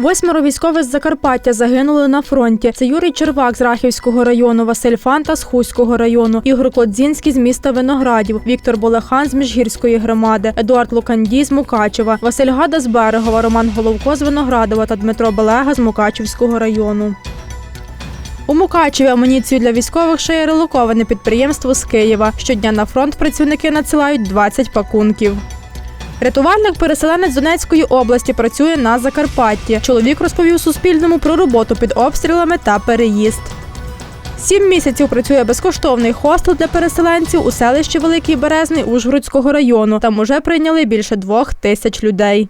Восьмеро військових з Закарпаття загинули на фронті. Це Юрій Червак з Рахівського району, Василь Фанта з Хуського району, Ігор Клодзінський з міста Виноградів, Віктор Болехан з Міжгірської громади, Едуард Лукандій з Мукачева, Василь Гада з Берегова, Роман Головко з Виноградова та Дмитро Белега з Мукачівського району. У Мукачеві амуніцію для військових шиє релоковане підприємство з Києва. Щодня на фронт працівники надсилають 20 пакунків. Рятувальник переселенець Донецької області працює на Закарпатті. Чоловік розповів Суспільному про роботу під обстрілами та переїзд. Сім місяців працює безкоштовний хостел для переселенців у селищі Великий Березний Ужгородського району. Там уже прийняли більше двох тисяч людей.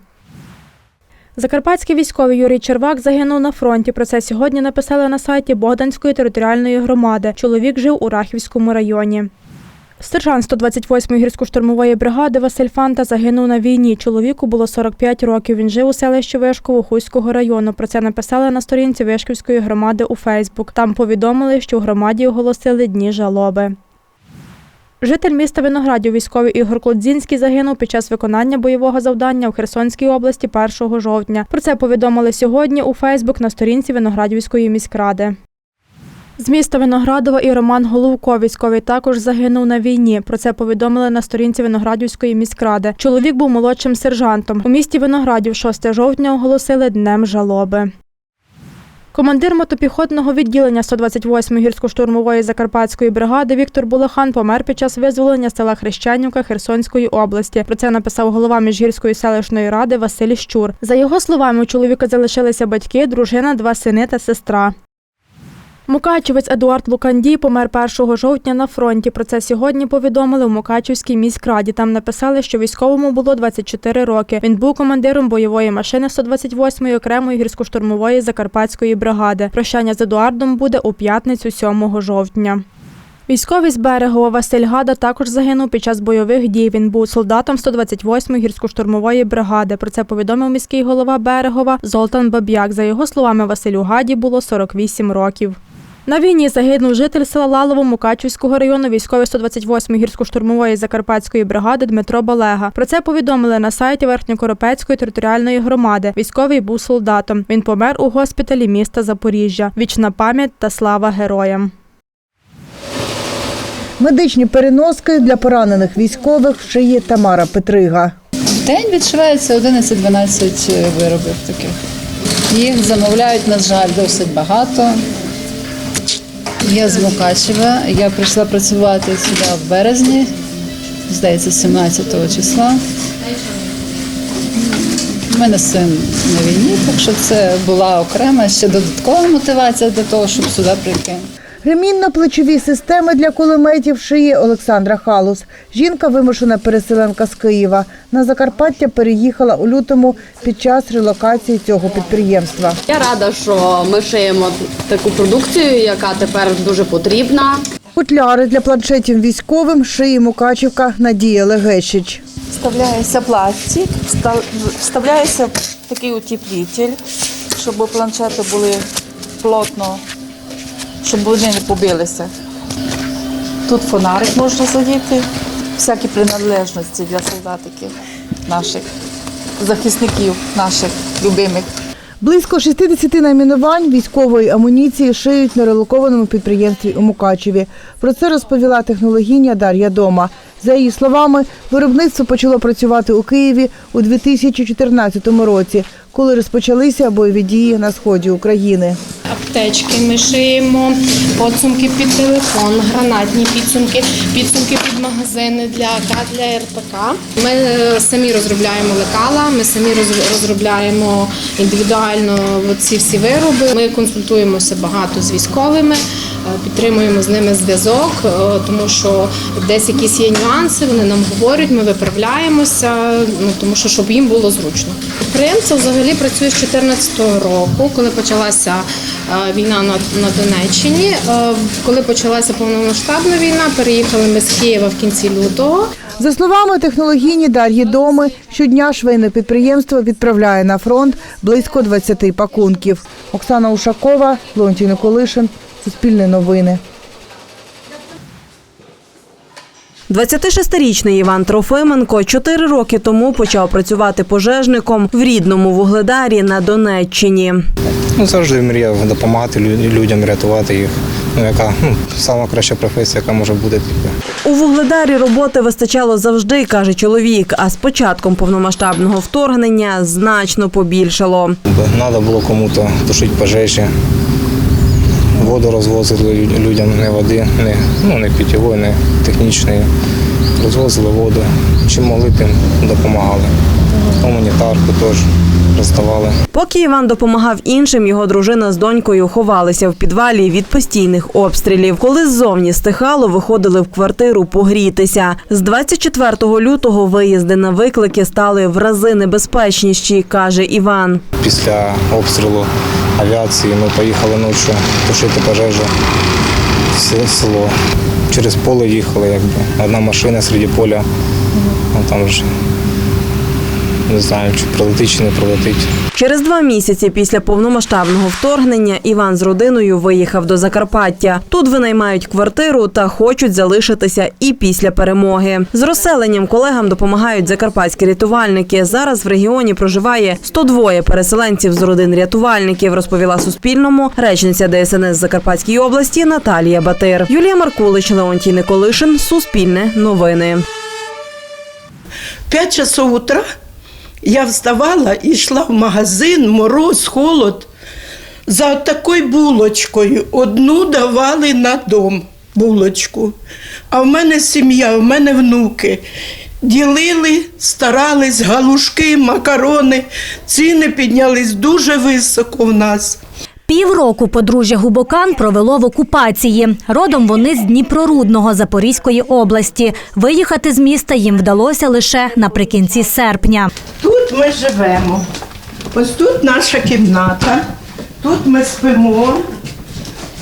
Закарпатський військовий Юрій Червак загинув на фронті. Про це сьогодні написали на сайті Богданської територіальної громади. Чоловік жив у Рахівському районі. Сержант 128-ї гірсько-штурмової бригади Василь Фанта загинув на війні. Чоловіку було 45 років. Він жив у селищі Вишково Хуського району. Про це написали на сторінці Вишківської громади у Фейсбук. Там повідомили, що у громаді оголосили дні жалоби. Житель міста Виноградів військовий Ігор Клодзінський загинув під час виконання бойового завдання у Херсонській області 1 жовтня. Про це повідомили сьогодні у Фейсбук на сторінці Виноградівської міськради. З міста Виноградова і Роман Головко військовий також загинув на війні. Про це повідомили на сторінці Виноградівської міськради. Чоловік був молодшим сержантом. У місті Виноградів 6 жовтня оголосили днем жалоби. Командир мотопіхотного відділення 128-ї гірсько-штурмової закарпатської бригади Віктор Булахан помер під час визволення села Хрещенівка Херсонської області. Про це написав голова Міжгірської селищної ради Василь Щур. За його словами, у чоловіка залишилися батьки, дружина, два сини та сестра. Мукачівець Едуард Лукандій помер 1 жовтня на фронті. Про це сьогодні повідомили в Мукачівській міськраді. Там написали, що військовому було 24 роки. Він був командиром бойової машини 128-ї окремої гірсько-штурмової закарпатської бригади. Прощання з Едуардом буде у п'ятницю 7 жовтня. Військовий з Берегова Василь Гада також загинув під час бойових дій. Він був солдатом 128-ї гірсько-штурмової бригади. Про це повідомив міський голова Берегова Золтан Баб'як. За його словами, Василю Гаді було 48 років. На війні загинув житель села Лалово Мукачівського району військовий 128-ї гірсько-штурмової закарпатської бригади Дмитро Балега. Про це повідомили на сайті Верхньокоропецької територіальної громади. Військовий був солдатом. Він помер у госпіталі міста Запоріжжя. Вічна пам'ять та слава героям. Медичні переноски для поранених військових шиє Тамара Петрига. В день відшивається 11-12 виробів таких. Їх замовляють, на жаль, досить багато. Я з Мукачева. Я прийшла працювати сюди в березні, здається, 17 числа. У мене син на війні, так що це була окрема ще додаткова мотивація для того, щоб сюди прийти. Ремінно-плечові системи для кулеметів шиє Олександра Халус. Жінка вимушена переселенка з Києва. На Закарпаття переїхала у лютому під час релокації цього підприємства. Я рада, що ми шиємо таку продукцію, яка тепер дуже потрібна. Футляри для планшетів військовим шиє Мукачівка Надія Легещич. Вставляється пластик, встав- вставляється такий утеплитель, щоб планшети були плотно, щоб вони не побилися. Тут фонарик можна задіти, всякі приналежності для солдатиків наших, захисників наших любимих. Близько 60 найменувань військової амуніції шиють на релокованому підприємстві у Мукачеві. Про це розповіла технологиня Дар'я Дома. За її словами, виробництво почало працювати у Києві у 2014 році, коли розпочалися бойові дії на сході України. Аптечки ми шиємо, підсумки під телефон, гранатні підсумки, підсумки під магазини для для РТК. Ми е, самі розробляємо лекала, ми самі розробляємо індивідуально ці всі вироби. Ми консультуємося багато з військовими, е, підтримуємо з ними зв'язок, е, тому що десь якісь є нюанси, вони нам говорять, ми виправляємося, ну тому що щоб їм було зручно. Підприємство взагалі працює з 2014 року, коли почалася е, війна на, Донеччині. Е, Коли почалася повномасштабна війна, переїхали ми з Києва в кінці лютого. За словами технологині Дар'ї Доми, щодня швейне підприємство відправляє на фронт близько 20 пакунків. Оксана Ушакова, Леонтій Николишин, Суспільне новини. 26-річний Іван Трофименко чотири роки тому почав працювати пожежником в рідному вугледарі на Донеччині. Ну, завжди мріяв допомагати лю- людям, рятувати їх. Ну, яка ну, сама краща професія, яка може бути. Типу. У вугледарі роботи вистачало завжди, каже чоловік. А з початком повномасштабного вторгнення значно побільшало. Треба було кому-то тушити пожежі. Воду розвозили людям, не води, не, ну, не питьової, не технічної. Розвозили воду. Чим могли, тим допомагали. Гуманітарку теж роздавали. Поки Іван допомагав іншим, його дружина з донькою ховалися в підвалі від постійних обстрілів. Коли ззовні стихало, виходили в квартиру погрітися. З 24 лютого виїзди на виклики стали в рази небезпечніші, каже Іван. Після обстрілу авіації ми поїхали ночі тушити пожежу в село. Через поле їхали, якби. Одна машина серед поля. Ну, там вже не знаю, чи прилетить, чи не прилетить. Через два місяці після повномасштабного вторгнення Іван з родиною виїхав до Закарпаття. Тут винаймають квартиру та хочуть залишитися і після перемоги. З розселенням колегам допомагають закарпатські рятувальники. Зараз в регіоні проживає 102 переселенців з родин рятувальників, розповіла Суспільному речниця ДСНС Закарпатської області Наталія Батир. Юлія Маркулич, Леонтій Николишин, Суспільне новини. П'ять часов утра я вставала і йшла в магазин, мороз, холод. За такою булочкою одну давали на дом булочку. А в мене сім'я, в мене внуки. Ділили, старались, галушки, макарони. Ціни піднялись дуже високо в нас. Півроку подружжя Губокан провело в окупації. Родом вони з Дніпрорудного Запорізької області. Виїхати з міста їм вдалося лише наприкінці серпня. Тут ми живемо. Ось тут наша кімната, тут ми спимо,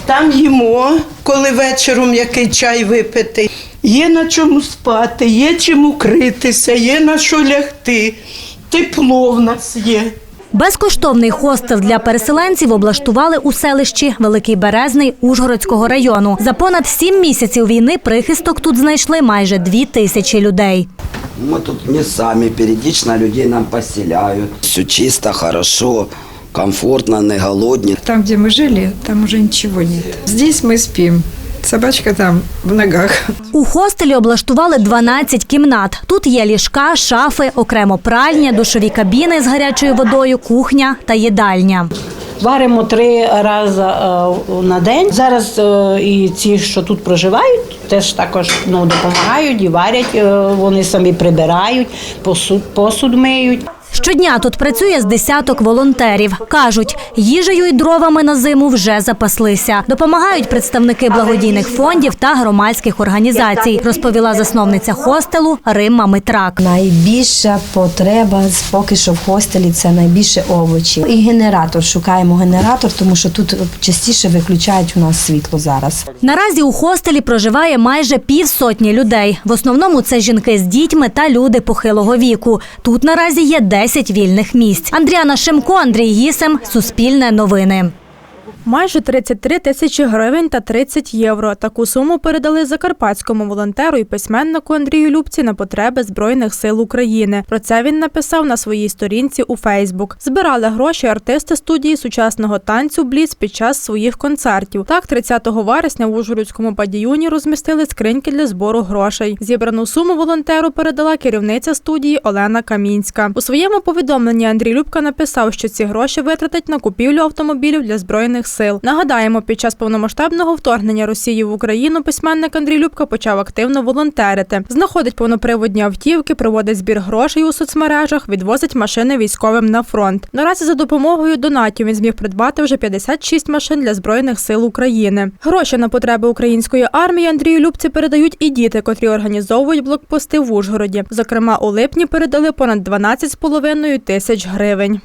там їмо, коли вечором який чай випити. Є на чому спати, є чим укритися, є на що лягти. Тепло в нас є. Безкоштовний хостел для переселенців облаштували у селищі Великий Березний Ужгородського району. За понад сім місяців війни прихисток тут знайшли майже дві тисячі людей. Мы тут не сами, периодично людей нам поселяют. Все чисто, хорошо, комфортно, не голодні. Там, где мы жили, там уже ничего нет. Здесь мы спим. Собачка там в ногах. У хостелі облаштували 12 кімнат. Тут є ліжка, шафи, окремо пральня, душові кабіни з гарячою водою, кухня та їдальня. Варимо три рази е, на день. Зараз е, і ці, що тут проживають, теж також ну, допомагають і варять. е, Вони самі прибирають, посуд, посуд миють. Щодня тут працює з десяток волонтерів. Кажуть, їжею і дровами на зиму вже запаслися. Допомагають представники благодійних фондів та громадських організацій, розповіла засновниця хостелу Римма Митрак. Найбільша потреба поки що в хостелі це найбільше овочі. І генератор. Шукаємо генератор, тому що тут частіше виключають у нас світло зараз. Наразі у хостелі проживає майже півсотні людей. В основному це жінки з дітьми та люди похилого віку. Тут наразі є 10 вільних місць. Андріана Шимко, Андрій Гісем, Суспільне новини. Майже 33 тисячі гривень та 30 євро. Таку суму передали закарпатському волонтеру і письменнику Андрію Любці на потреби Збройних сил України. Про це він написав на своїй сторінці у Фейсбук. Збирали гроші артисти студії сучасного танцю Бліц під час своїх концертів. Так, 30 вересня в Ужгородському падіюні розмістили скриньки для збору грошей. Зібрану суму волонтеру передала керівниця студії Олена Камінська. У своєму повідомленні Андрій Любка написав, що ці гроші витратить на купівлю автомобілів для збройних сил. Нагадаємо, під час повномасштабного вторгнення Росії в Україну письменник Андрій Любка почав активно волонтерити. Знаходить повноприводні автівки, проводить збір грошей у соцмережах, відвозить машини військовим на фронт. Наразі за допомогою донатів він зміг придбати вже 56 машин для збройних сил України. Гроші на потреби української армії Андрію Любці передають і діти, котрі організовують блокпости в Ужгороді. Зокрема, у липні передали понад 12,5 тисяч гривень.